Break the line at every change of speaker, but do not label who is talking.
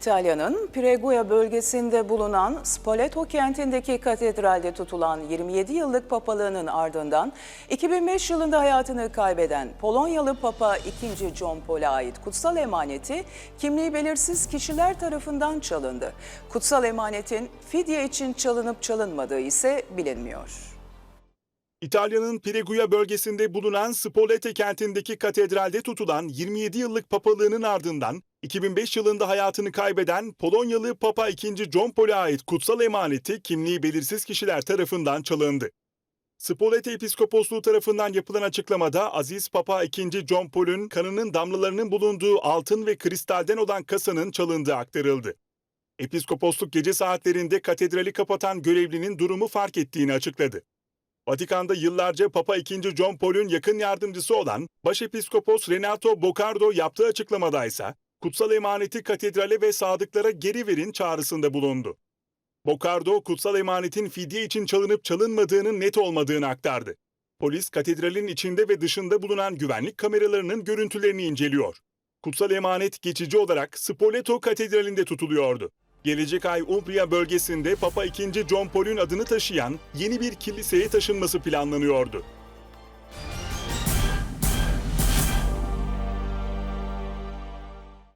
İtalya'nın Preguia bölgesinde bulunan Spoleto kentindeki katedralde tutulan 27 yıllık papalığının ardından 2005 yılında hayatını kaybeden Polonyalı Papa II. John Paul'a ait kutsal emaneti kimliği belirsiz kişiler tarafından çalındı. Kutsal emanetin fidye için çalınıp çalınmadığı ise bilinmiyor.
İtalya'nın Preguia bölgesinde bulunan Spolete kentindeki katedralde tutulan 27 yıllık papalığının ardından 2005 yılında hayatını kaybeden Polonyalı Papa II. John Paul'a ait kutsal emaneti kimliği belirsiz kişiler tarafından çalındı. Spolete Episkoposluğu tarafından yapılan açıklamada Aziz Papa II. John Paul'un kanının damlalarının bulunduğu altın ve kristalden olan kasanın çalındığı aktarıldı. Episkoposluk gece saatlerinde katedrali kapatan görevlinin durumu fark ettiğini açıkladı. Vatikan'da yıllarca Papa II. John Paul'un yakın yardımcısı olan Başepiskopos Renato Bocardo yaptığı açıklamada ise kutsal emaneti katedrale ve sadıklara geri verin çağrısında bulundu. Bocardo, kutsal emanetin fidye için çalınıp çalınmadığının net olmadığını aktardı. Polis, katedralin içinde ve dışında bulunan güvenlik kameralarının görüntülerini inceliyor. Kutsal emanet geçici olarak Spoleto Katedrali'nde tutuluyordu. Gelecek ay Umbria bölgesinde Papa II. John Paul'un adını taşıyan yeni bir kiliseye taşınması planlanıyordu.